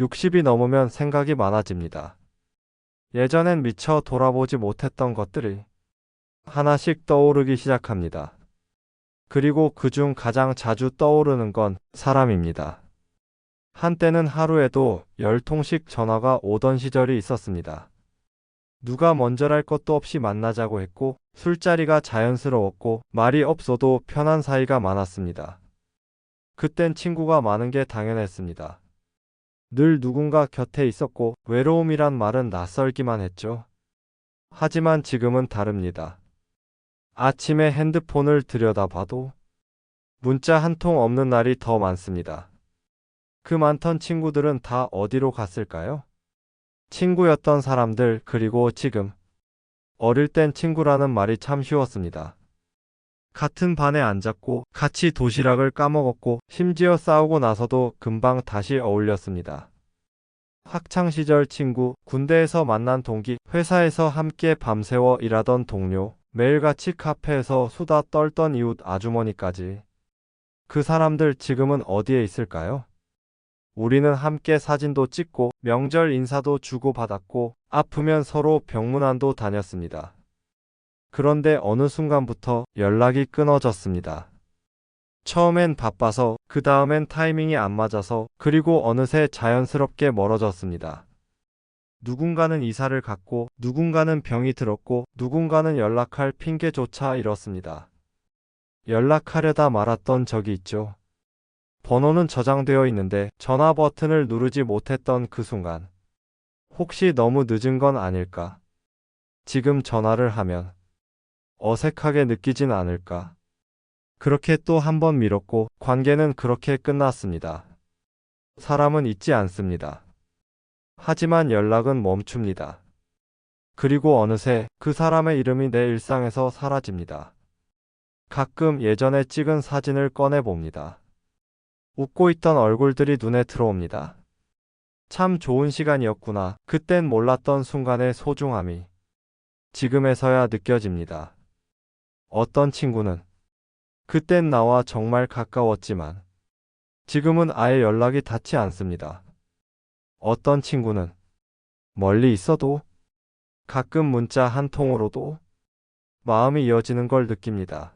60이 넘으면 생각이 많아집니다. 예전엔 미처 돌아보지 못했던 것들이 하나씩 떠오르기 시작합니다. 그리고 그중 가장 자주 떠오르는 건 사람입니다. 한때는 하루에도 10통씩 전화가 오던 시절이 있었습니다. 누가 먼저랄 것도 없이 만나자고 했고 술자리가 자연스러웠고 말이 없어도 편한 사이가 많았습니다. 그땐 친구가 많은 게 당연했습니다. 늘 누군가 곁에 있었고 외로움이란 말은 낯설기만 했죠. 하지만 지금은 다릅니다. 아침에 핸드폰을 들여다봐도 문자 한 통 없는 날이 더 많습니다. 그 많던 친구들은 다 어디로 갔을까요? 친구였던 사람들 그리고 지금 어릴 땐 친구라는 말이 참 쉬웠습니다. 같은 반에 앉았고 같이 도시락을 까먹었고 심지어 싸우고 나서도 금방 다시 어울렸습니다. 학창 시절 친구, 군대에서 만난 동기, 회사에서 함께 밤새워 일하던 동료, 매일같이 카페에서 수다 떨던 이웃 아주머니까지. 그 사람들 지금은 어디에 있을까요? 우리는 함께 사진도 찍고 명절 인사도 주고받았고 아프면 서로 병문안도 다녔습니다. 그런데 어느 순간부터 연락이 끊어졌습니다. 처음엔 바빠서, 그 다음엔 타이밍이 안 맞아서, 그리고 어느새 자연스럽게 멀어졌습니다. 누군가는 이사를 갔고, 누군가는 병이 들었고, 누군가는 연락할 핑계조차 잃었습니다. 연락하려다 말았던 적이 있죠. 번호는 저장되어 있는데 전화 버튼을 누르지 못했던 그 순간. 혹시 너무 늦은 건 아닐까? 지금 전화를 하면 어색하게 느끼진 않을까? 그렇게 또 한 번 밀었고 관계는 그렇게 끝났습니다. 사람은 잊지 않습니다. 하지만 연락은 멈춥니다. 그리고 어느새 그 사람의 이름이 내 일상에서 사라집니다. 가끔 예전에 찍은 사진을 꺼내 봅니다. 웃고 있던 얼굴들이 눈에 들어옵니다. 참 좋은 시간이었구나. 그땐 몰랐던 순간의 소중함이 지금에서야 느껴집니다. 어떤 친구는 그땐 나와 정말 가까웠지만 지금은 아예 연락이 닿지 않습니다. 어떤 친구는 멀리 있어도 가끔 문자 한 통으로도 마음이 이어지는 걸 느낍니다.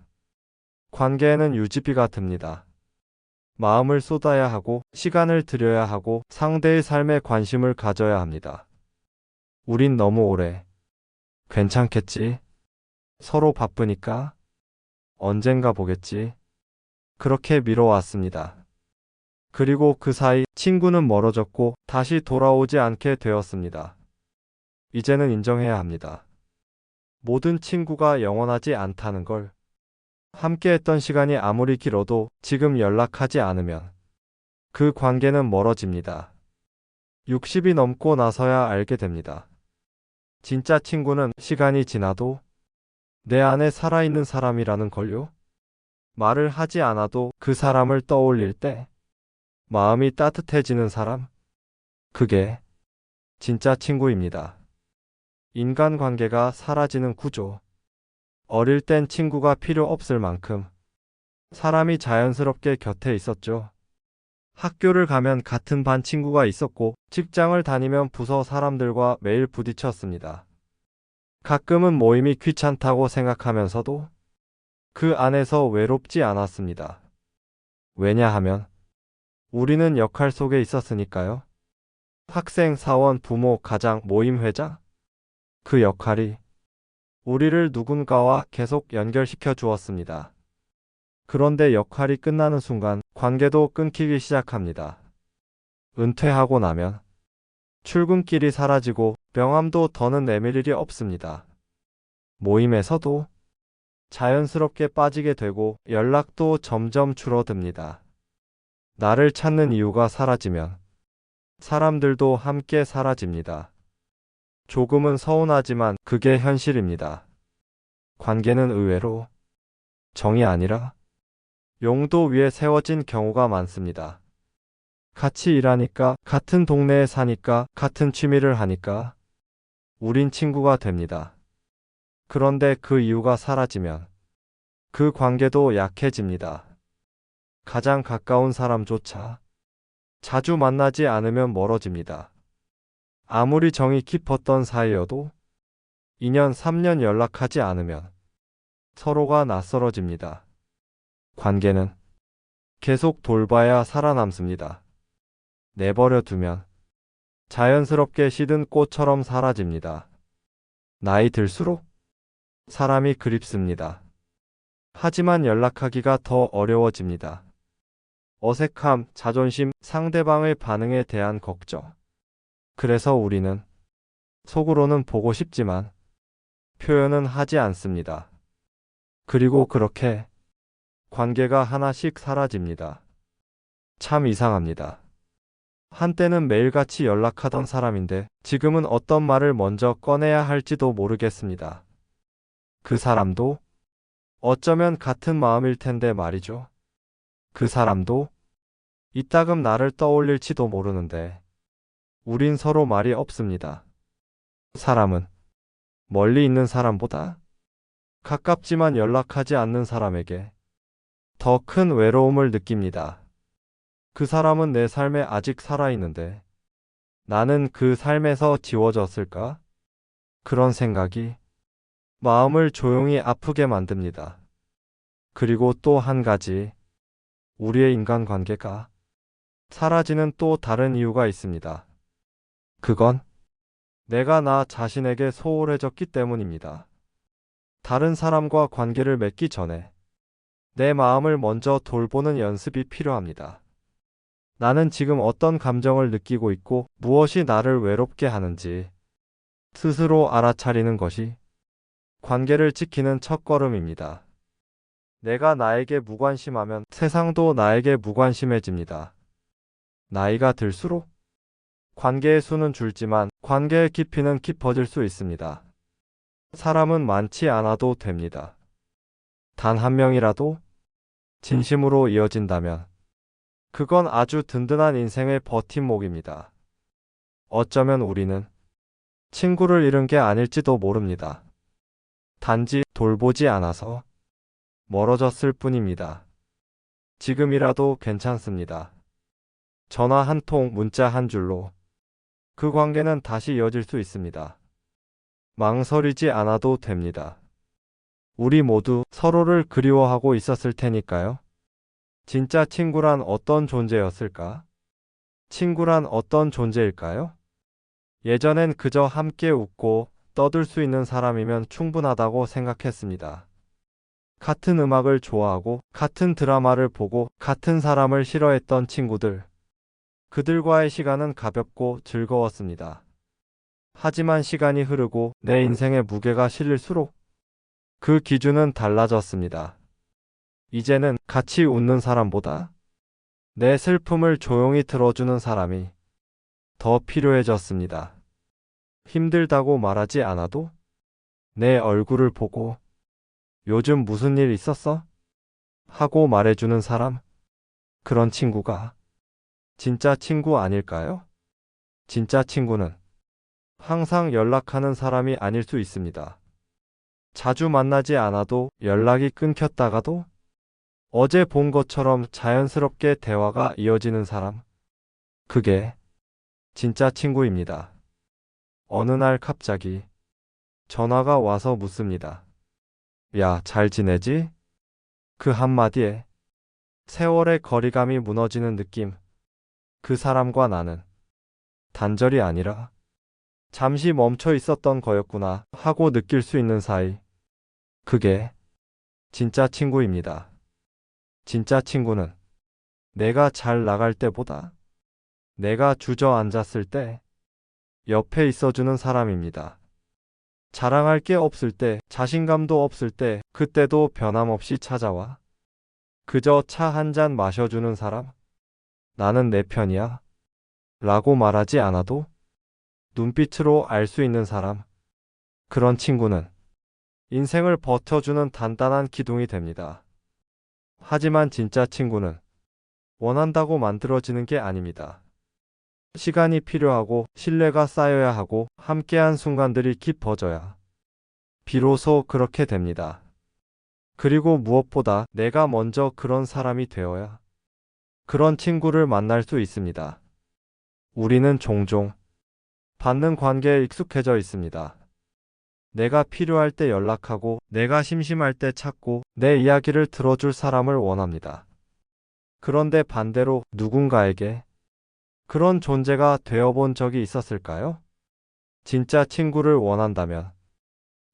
관계에는 유지비가 듭니다. 마음을 쏟아야 하고 시간을 들여야 하고 상대의 삶에 관심을 가져야 합니다. 우린 너무 오래 괜찮겠지? 서로 바쁘니까 언젠가 보겠지. 그렇게 미뤄왔습니다. 그리고 그 사이 친구는 멀어졌고 다시 돌아오지 않게 되었습니다. 이제는 인정해야 합니다. 모든 친구가 영원하지 않다는 걸 함께 했던 시간이 아무리 길어도 지금 연락하지 않으면 그 관계는 멀어집니다. 60이 넘고 나서야 알게 됩니다. 진짜 친구는 시간이 지나도 내 안에 살아있는 사람이라는 걸요. 말을 하지 않아도 그 사람을 떠올릴 때 마음이 따뜻해지는 사람? 그게 진짜 친구입니다. 인간관계가 사라지는 구조. 어릴 땐 친구가 필요 없을 만큼 사람이 자연스럽게 곁에 있었죠. 학교를 가면 같은 반 친구가 있었고 직장을 다니면 부서 사람들과 매일 부딪혔습니다. 가끔은 모임이 귀찮다고 생각하면서도 그 안에서 외롭지 않았습니다. 왜냐하면 우리는 역할 속에 있었으니까요. 학생, 사원, 부모, 가장, 모임 회장? 그 역할이 우리를 누군가와 계속 연결시켜 주었습니다. 그런데 역할이 끝나는 순간 관계도 끊기기 시작합니다. 은퇴하고 나면 출근길이 사라지고 명함도 더는 내밀 일이 없습니다. 모임에서도 자연스럽게 빠지게 되고 연락도 점점 줄어듭니다. 나를 찾는 이유가 사라지면 사람들도 함께 사라집니다. 조금은 서운하지만 그게 현실입니다. 관계는 의외로 정이 아니라 용도 위에 세워진 경우가 많습니다. 같이 일하니까, 같은 동네에 사니까, 같은 취미를 하니까 우린 친구가 됩니다. 그런데 그 이유가 사라지면 그 관계도 약해집니다. 가장 가까운 사람조차 자주 만나지 않으면 멀어집니다. 아무리 정이 깊었던 사이여도 2년, 3년 연락하지 않으면 서로가 낯설어집니다. 관계는 계속 돌봐야 살아남습니다. 내버려 두면 자연스럽게 시든 꽃처럼 사라집니다. 나이 들수록 사람이 그립습니다. 하지만 연락하기가 더 어려워집니다. 어색함, 자존심, 상대방의 반응에 대한 걱정. 그래서 우리는 속으로는 보고 싶지만 표현은 하지 않습니다. 그리고 그렇게 관계가 하나씩 사라집니다. 참 이상합니다. 한때는 매일같이 연락하던 사람인데 지금은 어떤 말을 먼저 꺼내야 할지도 모르겠습니다. 그 사람도 어쩌면 같은 마음일 텐데 말이죠. 그 사람도 이따금 나를 떠올릴지도 모르는데 우린 서로 말이 없습니다. 사람은 멀리 있는 사람보다 가깝지만 연락하지 않는 사람에게 더 큰 외로움을 느낍니다. 그 사람은 내 삶에 아직 살아있는데 나는 그 삶에서 지워졌을까? 그런 생각이 마음을 조용히 아프게 만듭니다. 그리고 또 한 가지, 우리의 인간관계가 사라지는 또 다른 이유가 있습니다. 그건 내가 나 자신에게 소홀해졌기 때문입니다. 다른 사람과 관계를 맺기 전에 내 마음을 먼저 돌보는 연습이 필요합니다. 나는 지금 어떤 감정을 느끼고 있고 무엇이 나를 외롭게 하는지 스스로 알아차리는 것이 관계를 지키는 첫걸음입니다. 내가 나에게 무관심하면 세상도 나에게 무관심해집니다. 나이가 들수록 관계의 수는 줄지만 관계의 깊이는 깊어질 수 있습니다. 사람은 많지 않아도 됩니다. 단 한 명이라도 진심으로 이어진다면 그건 아주 든든한 인생의 버팀목입니다. 어쩌면 우리는 친구를 잃은 게 아닐지도 모릅니다. 단지 돌보지 않아서 멀어졌을 뿐입니다. 지금이라도 괜찮습니다. 전화 한 통, 문자 한 줄로 그 관계는 다시 이어질 수 있습니다. 망설이지 않아도 됩니다. 우리 모두 서로를 그리워하고 있었을 테니까요. 진짜 친구란 어떤 존재였을까? 친구란 어떤 존재일까요? 예전엔 그저 함께 웃고 떠들 수 있는 사람이면 충분하다고 생각했습니다. 같은 음악을 좋아하고 같은 드라마를 보고 같은 사람을 싫어했던 친구들. 그들과의 시간은 가볍고 즐거웠습니다. 하지만 시간이 흐르고 내 인생의 무게가 실릴수록 그 기준은 달라졌습니다. 이제는 같이 웃는 사람보다 내 슬픔을 조용히 들어주는 사람이 더 필요해졌습니다. 힘들다고 말하지 않아도 내 얼굴을 보고 요즘 무슨 일 있었어? 하고 말해주는 사람? 그런 친구가 진짜 친구 아닐까요? 진짜 친구는 항상 연락하는 사람이 아닐 수 있습니다. 자주 만나지 않아도 연락이 끊겼다가도 어제 본 것처럼 자연스럽게 대화가 이어지는 사람. 그게 진짜 친구입니다. 어느 날 갑자기 전화가 와서 묻습니다. 야, 잘 지내지? 그 한마디에 세월의 거리감이 무너지는 느낌. 그 사람과 나는 단절이 아니라 잠시 멈춰 있었던 거였구나 하고 느낄 수 있는 사이. 그게 진짜 친구입니다. 진짜 친구는 내가 잘 나갈 때보다 내가 주저앉았을 때 옆에 있어주는 사람입니다. 자랑할 게 없을 때, 자신감도 없을 때, 그때도 변함없이 찾아와. 그저 차 한 잔 마셔주는 사람? 나는 내 편이야. 라고 말하지 않아도 눈빛으로 알 수 있는 사람. 그런 친구는 인생을 버텨주는 단단한 기둥이 됩니다. 하지만 진짜 친구는 원한다고 만들어지는 게 아닙니다. 시간이 필요하고 신뢰가 쌓여야 하고 함께한 순간들이 깊어져야 비로소 그렇게 됩니다. 그리고 무엇보다 내가 먼저 그런 사람이 되어야 그런 친구를 만날 수 있습니다. 우리는 종종 받는 관계에 익숙해져 있습니다. 내가 필요할 때 연락하고, 내가 심심할 때 찾고, 내 이야기를 들어줄 사람을 원합니다. 그런데 반대로 누군가에게 그런 존재가 되어본 적이 있었을까요? 진짜 친구를 원한다면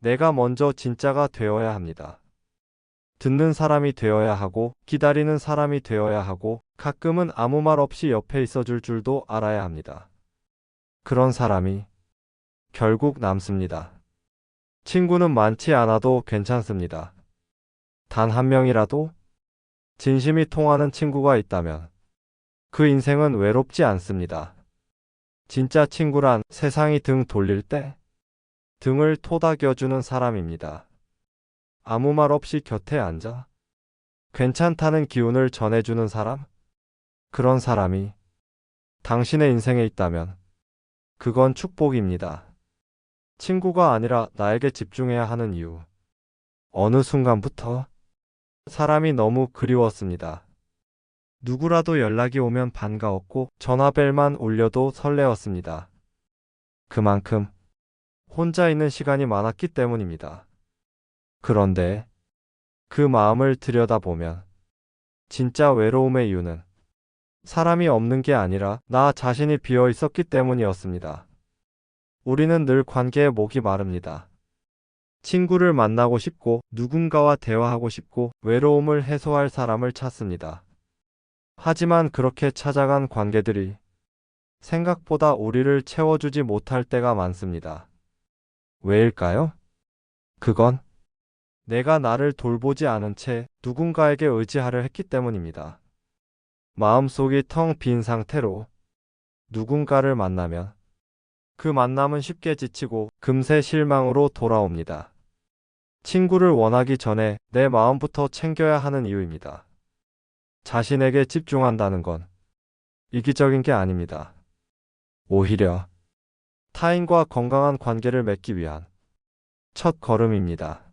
내가 먼저 진짜가 되어야 합니다. 듣는 사람이 되어야 하고, 기다리는 사람이 되어야 하고, 가끔은 아무 말 없이 옆에 있어 줄 줄도 알아야 합니다. 그런 사람이 결국 남습니다. 친구는 많지 않아도 괜찮습니다. 단 한 명이라도 진심이 통하는 친구가 있다면 그 인생은 외롭지 않습니다. 진짜 친구란 세상이 등 돌릴 때 등을 토닥여주는 사람입니다. 아무 말 없이 곁에 앉아 괜찮다는 기운을 전해주는 사람? 그런 사람이 당신의 인생에 있다면 그건 축복입니다. 친구가 아니라 나에게 집중해야 하는 이유. 어느 순간부터 사람이 너무 그리웠습니다. 누구라도 연락이 오면 반가웠고 전화벨만 울려도 설레었습니다. 그만큼 혼자 있는 시간이 많았기 때문입니다. 그런데 그 마음을 들여다보면 진짜 외로움의 이유는 사람이 없는 게 아니라 나 자신이 비어 있었기 때문이었습니다. 우리는 늘 관계에 목이 마릅니다. 친구를 만나고 싶고 누군가와 대화하고 싶고 외로움을 해소할 사람을 찾습니다. 하지만 그렇게 찾아간 관계들이 생각보다 우리를 채워주지 못할 때가 많습니다. 왜일까요? 그건 내가 나를 돌보지 않은 채 누군가에게 의지하려 했기 때문입니다. 마음속이 텅 빈 상태로 누군가를 만나면 그 만남은 쉽게 지치고 금세 실망으로 돌아옵니다. 친구를 원하기 전에 내 마음부터 챙겨야 하는 이유입니다. 자신에게 집중한다는 건 이기적인 게 아닙니다. 오히려 타인과 건강한 관계를 맺기 위한 첫 걸음입니다.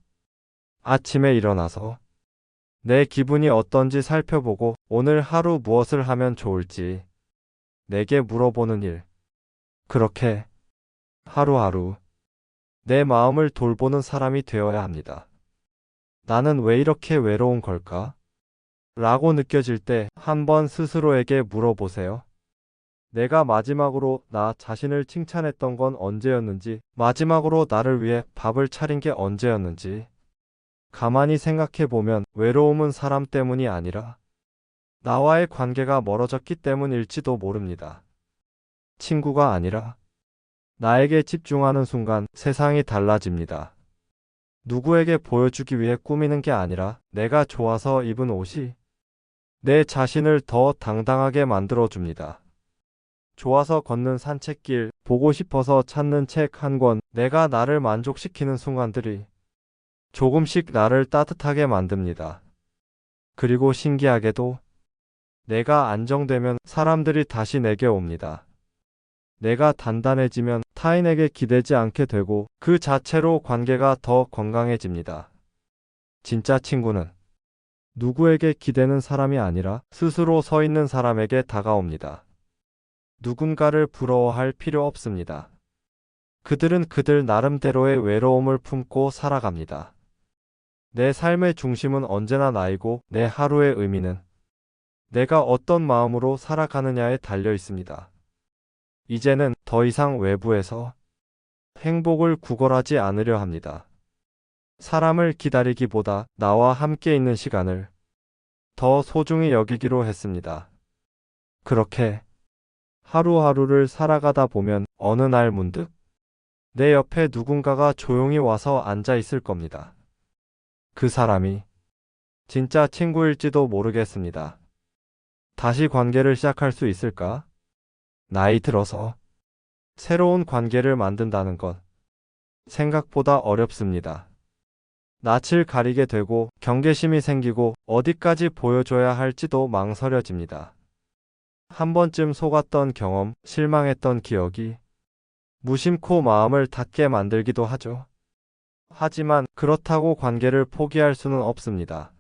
아침에 일어나서 내 기분이 어떤지 살펴보고 오늘 하루 무엇을 하면 좋을지 내게 물어보는 일. 그렇게 하루하루 내 마음을 돌보는 사람이 되어야 합니다. 나는 왜 이렇게 외로운 걸까? 라고 느껴질 때 한번 스스로에게 물어보세요. 내가 마지막으로 나 자신을 칭찬했던 건 언제였는지, 마지막으로 나를 위해 밥을 차린 게 언제였는지, 가만히 생각해 보면 외로움은 사람 때문이 아니라 나와의 관계가 멀어졌기 때문일지도 모릅니다. 친구가 아니라 나에게 집중하는 순간 세상이 달라집니다. 누구에게 보여주기 위해 꾸미는 게 아니라 내가 좋아서 입은 옷이 내 자신을 더 당당하게 만들어줍니다. 좋아서 걷는 산책길, 보고 싶어서 찾는 책 한 권, 내가 나를 만족시키는 순간들이 조금씩 나를 따뜻하게 만듭니다. 그리고 신기하게도 내가 안정되면 사람들이 다시 내게 옵니다. 내가 단단해지면 타인에게 기대지 않게 되고 그 자체로 관계가 더 건강해집니다. 진짜 친구는 누구에게 기대는 사람이 아니라 스스로 서 있는 사람에게 다가옵니다. 누군가를 부러워할 필요 없습니다. 그들은 그들 나름대로의 외로움을 품고 살아갑니다. 내 삶의 중심은 언제나 나이고 내 하루의 의미는 내가 어떤 마음으로 살아가느냐에 달려 있습니다. 이제는 더 이상 외부에서 행복을 구걸하지 않으려 합니다. 사람을 기다리기보다 나와 함께 있는 시간을 더 소중히 여기기로 했습니다. 그렇게 하루하루를 살아가다 보면 어느 날 문득 내 옆에 누군가가 조용히 와서 앉아 있을 겁니다. 그 사람이 진짜 친구일지도 모르겠습니다. 다시 관계를 시작할 수 있을까? 나이 들어서 새로운 관계를 만든다는 것 생각보다 어렵습니다. 낯을 가리게 되고 경계심이 생기고 어디까지 보여줘야 할지도 망설여집니다. 한 번쯤 속았던 경험, 실망했던 기억이 무심코 마음을 닫게 만들기도 하죠. 하지만 그렇다고 관계를 포기할 수는 없습니다.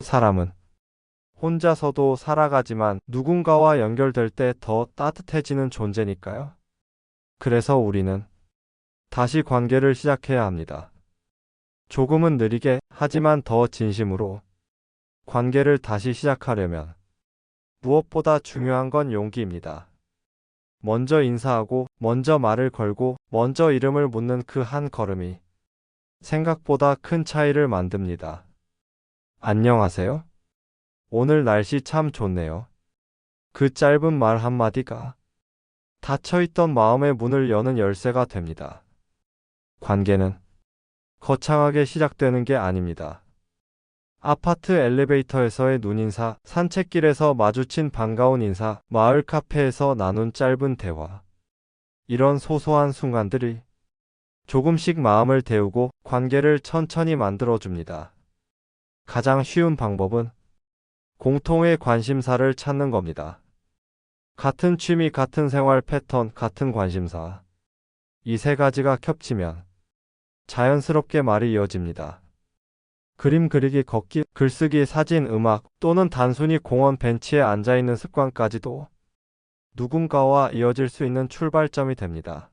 사람은 혼자서도 살아가지만 누군가와 연결될 때 더 따뜻해지는 존재니까요. 그래서 우리는 다시 관계를 시작해야 합니다. 조금은 느리게 하지만 더 진심으로 관계를 다시 시작하려면 무엇보다 중요한 건 용기입니다. 먼저 인사하고, 먼저 말을 걸고, 먼저 이름을 묻는 그 한 걸음이 생각보다 큰 차이를 만듭니다. 안녕하세요? 오늘 날씨 참 좋네요. 그 짧은 말 한마디가 닫혀있던 마음의 문을 여는 열쇠가 됩니다. 관계는 거창하게 시작되는 게 아닙니다. 아파트 엘리베이터에서의 눈인사, 산책길에서 마주친 반가운 인사, 마을 카페에서 나눈 짧은 대화. 이런 소소한 순간들이 조금씩 마음을 데우고 관계를 천천히 만들어줍니다. 가장 쉬운 방법은 공통의 관심사를 찾는 겁니다. 같은 취미, 같은 생활 패턴, 같은 관심사. 이 세 가지가 겹치면 자연스럽게 말이 이어집니다. 그림 그리기, 걷기, 글쓰기, 사진, 음악 또는 단순히 공원 벤치에 앉아 있는 습관까지도 누군가와 이어질 수 있는 출발점이 됩니다.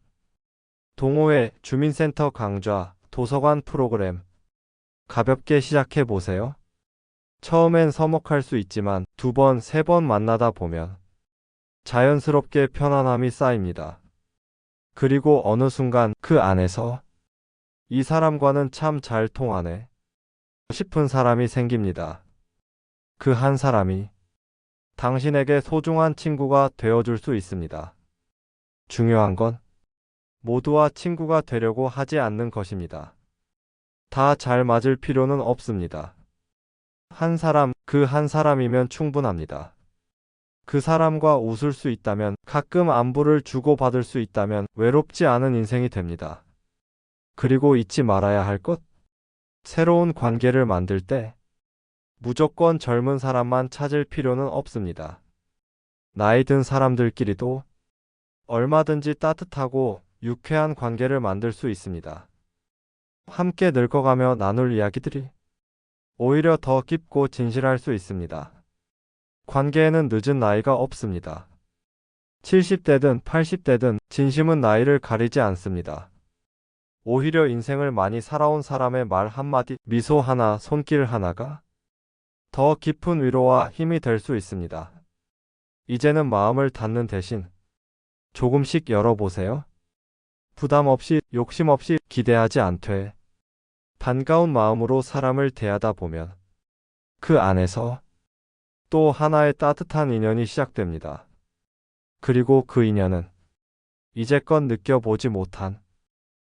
동호회, 주민센터 강좌, 도서관 프로그램 가볍게 시작해 보세요. 처음엔 서먹할 수 있지만 두 번, 세 번 만나다 보면 자연스럽게 편안함이 쌓입니다. 그리고 어느 순간 그 안에서 이 사람과는 참 잘 통하네 싶은 사람이 생깁니다. 그 한 사람이 당신에게 소중한 친구가 되어줄 수 있습니다. 중요한 건 모두와 친구가 되려고 하지 않는 것입니다. 다 잘 맞을 필요는 없습니다. 한 사람, 그 한 사람이면 충분합니다. 그 사람과 웃을 수 있다면, 가끔 안부를 주고받을 수 있다면 외롭지 않은 인생이 됩니다. 그리고 잊지 말아야 할 것? 새로운 관계를 만들 때 무조건 젊은 사람만 찾을 필요는 없습니다. 나이 든 사람들끼리도 얼마든지 따뜻하고 유쾌한 관계를 만들 수 있습니다. 함께 늙어가며 나눌 이야기들이 오히려 더 깊고 진실할 수 있습니다. 관계에는 늦은 나이가 없습니다. 70대든 80대든 진심은 나이를 가리지 않습니다. 오히려 인생을 많이 살아온 사람의 말 한마디, 미소 하나, 손길 하나가 더 깊은 위로와 힘이 될 수 있습니다. 이제는 마음을 닫는 대신 조금씩 열어보세요. 부담 없이, 욕심 없이, 기대하지 않되 반가운 마음으로 사람을 대하다 보면 그 안에서 또 하나의 따뜻한 인연이 시작됩니다. 그리고 그 인연은 이제껏 느껴보지 못한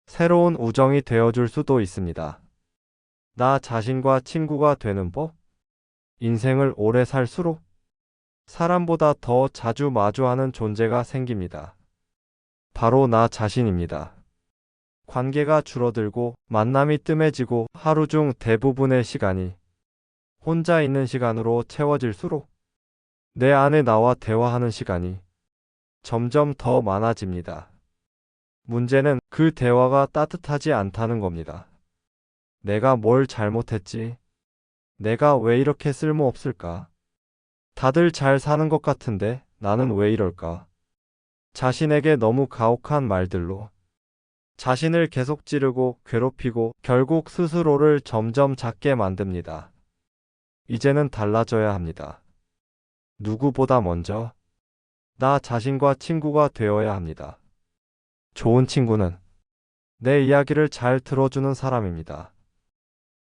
새로운 우정이 되어줄 수도 있습니다. 나 자신과 친구가 되는 법? 인생을 오래 살수록 사람보다 더 자주 마주하는 존재가 생깁니다. 바로 나 자신입니다. 관계가 줄어들고 만남이 뜸해지고 하루 중 대부분의 시간이 혼자 있는 시간으로 채워질수록 내 안에 나와 대화하는 시간이 점점 더 많아집니다. 문제는 그 대화가 따뜻하지 않다는 겁니다. 내가 뭘 잘못했지? 내가 왜 이렇게 쓸모없을까? 다들 잘 사는 것 같은데 나는 왜 이럴까? 자신에게 너무 가혹한 말들로 자신을 계속 찌르고 괴롭히고 결국 스스로를 점점 작게 만듭니다. 이제는 달라져야 합니다. 누구보다 먼저 나 자신과 친구가 되어야 합니다. 좋은 친구는 내 이야기를 잘 들어주는 사람입니다.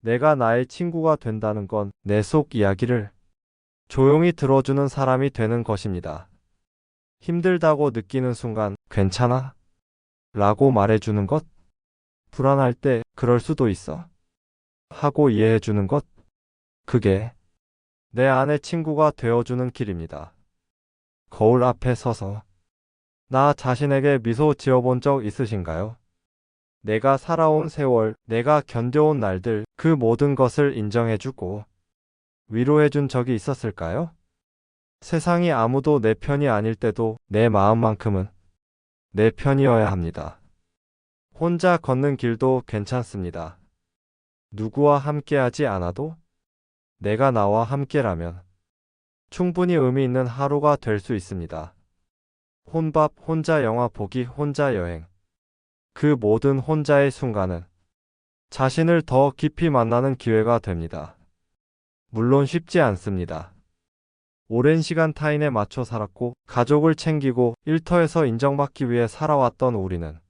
내가 나의 친구가 된다는 건 내 속 이야기를 조용히 들어주는 사람이 되는 것입니다. 힘들다고 느끼는 순간 괜찮아? 라고 말해주는 것? 불안할 때 그럴 수도 있어. 하고 이해해주는 것? 그게 내 안의 친구가 되어주는 길입니다. 거울 앞에 서서 나 자신에게 미소 지어본 적 있으신가요? 내가 살아온 세월, 내가 견뎌온 날들, 그 모든 것을 인정해주고 위로해준 적이 있었을까요? 세상이 아무도 내 편이 아닐 때도 내 마음만큼은 내 편이어야 합니다. 혼자 걷는 길도 괜찮습니다. 누구와 함께하지 않아도 내가 나와 함께라면 충분히 의미 있는 하루가 될 수 있습니다. 혼밥, 혼자 영화 보기, 혼자 여행. 그 모든 혼자의 순간은 자신을 더 깊이 만나는 기회가 됩니다. 물론 쉽지 않습니다. 오랜 시간 타인에 맞춰 살았고 가족을 챙기고 일터에서 인정받기 위해 살아왔던 우리는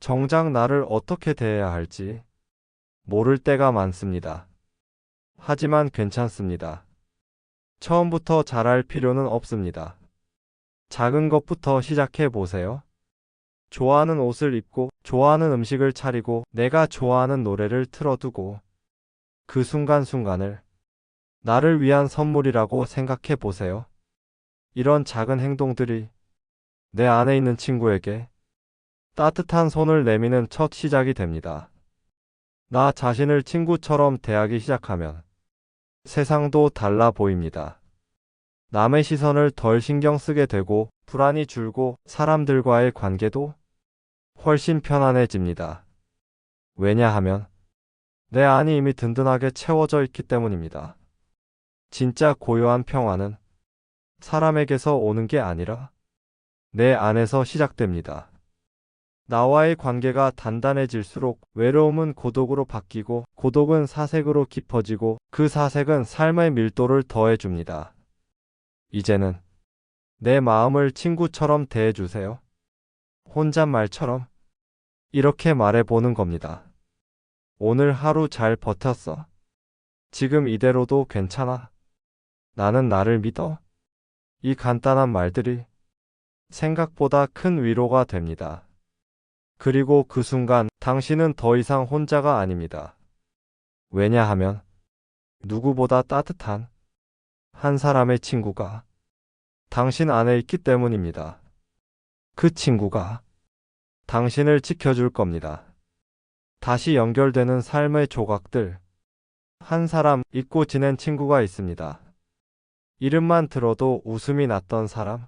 정작 나를 어떻게 대해야 할지 모를 때가 많습니다. 하지만 괜찮습니다. 처음부터 잘할 필요는 없습니다. 작은 것부터 시작해 보세요. 좋아하는 옷을 입고, 좋아하는 음식을 차리고, 내가 좋아하는 노래를 틀어두고, 그 순간순간을 나를 위한 선물이라고 생각해 보세요. 이런 작은 행동들이 내 안에 있는 친구에게 따뜻한 손을 내미는 첫 시작이 됩니다. 나 자신을 친구처럼 대하기 시작하면 세상도 달라 보입니다. 남의 시선을 덜 신경 쓰게 되고 불안이 줄고 사람들과의 관계도 훨씬 편안해집니다. 왜냐하면 내 안이 이미 든든하게 채워져 있기 때문입니다. 진짜 고요한 평화는 사람에게서 오는 게 아니라 내 안에서 시작됩니다. 나와의 관계가 단단해질수록 외로움은 고독으로 바뀌고 고독은 사색으로 깊어지고 그 사색은 삶의 밀도를 더해줍니다. 이제는 내 마음을 친구처럼 대해주세요. 혼잣말처럼 이렇게 말해보는 겁니다. 오늘 하루 잘 버텼어. 지금 이대로도 괜찮아. 나는 나를 믿어. 이 간단한 말들이 생각보다 큰 위로가 됩니다. 그리고 그 순간 당신은 더 이상 혼자가 아닙니다. 왜냐하면 누구보다 따뜻한 한 사람의 친구가 당신 안에 있기 때문입니다. 그 친구가 당신을 지켜줄 겁니다. 다시 연결되는 삶의 조각들. 한 사람 잊고 지낸 친구가 있습니다. 이름만 들어도 웃음이 났던 사람.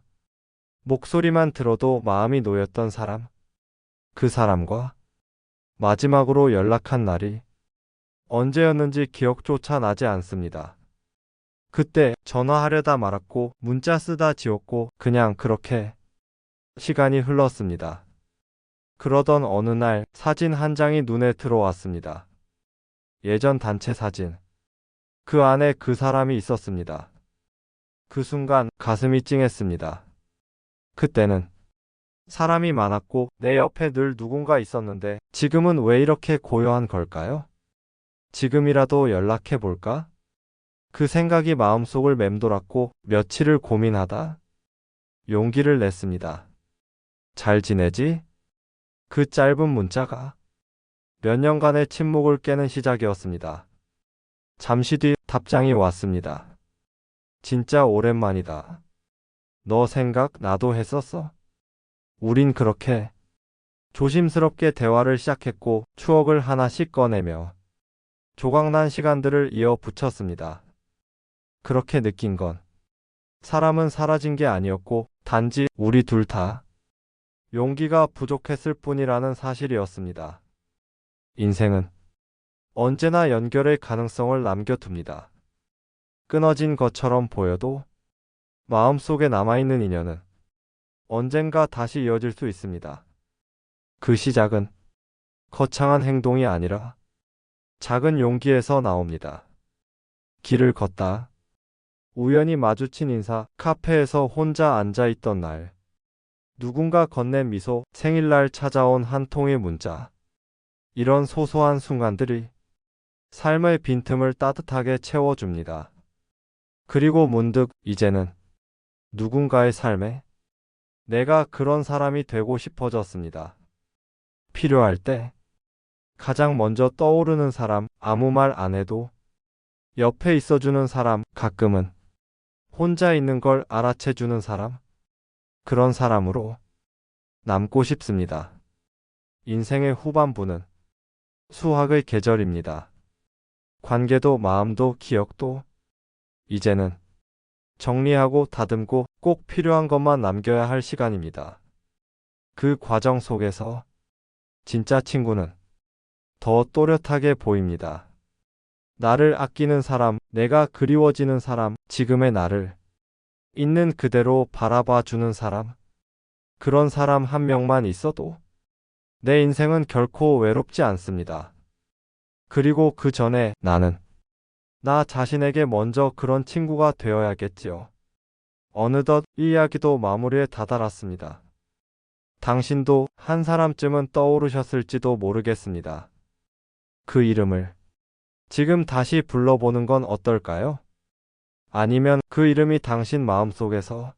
목소리만 들어도 마음이 놓였던 사람. 그 사람과 마지막으로 연락한 날이 언제였는지 기억조차 나지 않습니다. 그때 전화하려다 말았고 문자 쓰다 지웠고 그냥 그렇게 시간이 흘렀습니다. 그러던 어느 날 사진 한 장이 눈에 들어왔습니다. 예전 단체 사진. 그 안에 그 사람이 있었습니다. 그 순간 가슴이 찡했습니다. 그때는 사람이 많았고 내 옆에 늘 누군가 있었는데 지금은 왜 이렇게 고요한 걸까요? 지금이라도 연락해 볼까? 그 생각이 마음속을 맴돌았고 며칠을 고민하다 용기를 냈습니다. 잘 지내지? 그 짧은 문자가 몇 년간의 침묵을 깨는 시작이었습니다. 잠시 뒤 답장이 왔습니다. 진짜 오랜만이다. 너 생각 나도 했었어? 우린 그렇게 조심스럽게 대화를 시작했고 추억을 하나씩 꺼내며 조각난 시간들을 이어 붙였습니다. 그렇게 느낀 건 사람은 사라진 게 아니었고 단지 우리 둘 다 용기가 부족했을 뿐이라는 사실이었습니다. 인생은 언제나 연결의 가능성을 남겨둡니다. 끊어진 것처럼 보여도 마음속에 남아있는 인연은 언젠가 다시 이어질 수 있습니다. 그 시작은 거창한 행동이 아니라 작은 용기에서 나옵니다. 길을 걷다. 우연히 마주친 인사, 카페에서 혼자 앉아 있던 날. 누군가 건넨 미소, 생일날 찾아온 한 통의 문자. 이런 소소한 순간들이 삶의 빈틈을 따뜻하게 채워줍니다. 그리고 문득 이제는 누군가의 삶에 내가 그런 사람이 되고 싶어졌습니다. 필요할 때 가장 먼저 떠오르는 사람, 아무 말 안 해도 옆에 있어주는 사람, 가끔은 혼자 있는 걸 알아채주는 사람, 그런 사람으로 남고 싶습니다. 인생의 후반부는 수학의 계절입니다. 관계도 마음도 기억도 이제는 정리하고 다듬고 꼭 필요한 것만 남겨야 할 시간입니다. 그 과정 속에서 진짜 친구는 더 또렷하게 보입니다. 나를 아끼는 사람, 내가 그리워지는 사람, 지금의 나를 있는 그대로 바라봐 주는 사람. 그런 사람 한 명만 있어도 내 인생은 결코 외롭지 않습니다. 그리고 그 전에 나는 나 자신에게 먼저 그런 친구가 되어야겠지요. 어느덧 이 이야기도 마무리에 다다랐습니다. 당신도 한 사람쯤은 떠오르셨을지도 모르겠습니다. 그 이름을 지금 다시 불러보는 건 어떨까요? 아니면 그 이름이 당신 마음속에서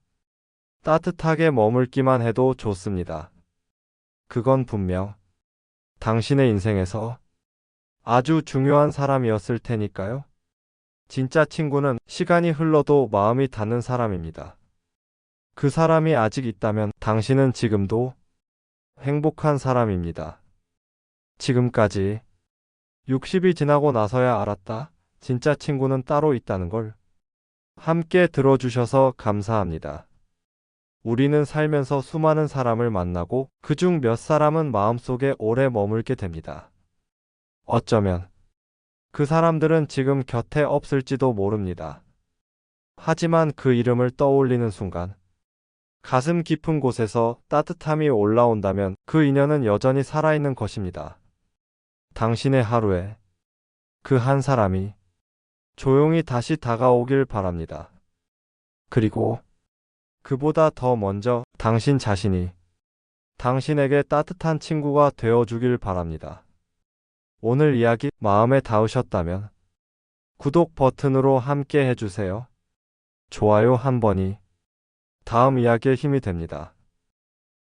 따뜻하게 머물기만 해도 좋습니다. 그건 분명 당신의 인생에서 아주 중요한 사람이었을 테니까요. 진짜 친구는 시간이 흘러도 마음이 닿는 사람입니다. 그 사람이 아직 있다면 당신은 지금도 행복한 사람입니다. 지금까지 60이 지나고 나서야 알았다. 진짜 친구는 따로 있다는 걸 함께 들어주셔서 감사합니다. 우리는 살면서 수많은 사람을 만나고 그중 몇 사람은 마음속에 오래 머물게 됩니다. 어쩌면 그 사람들은 지금 곁에 없을지도 모릅니다. 하지만 그 이름을 떠올리는 순간 가슴 깊은 곳에서 따뜻함이 올라온다면 그 인연은 여전히 살아있는 것입니다. 당신의 하루에 그 한 사람이 조용히 다시 다가오길 바랍니다. 그리고 그보다 더 먼저 당신 자신이 당신에게 따뜻한 친구가 되어 주길 바랍니다. 오늘 이야기 마음에 닿으셨다면 구독 버튼으로 함께 해주세요. 좋아요 한 번이 다음 이야기에 힘이 됩니다.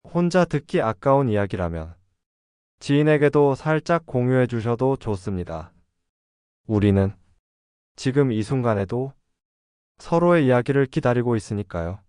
혼자 듣기 아까운 이야기라면 지인에게도 살짝 공유해 주셔도 좋습니다. 우리는 지금 이 순간에도 서로의 이야기를 기다리고 있으니까요.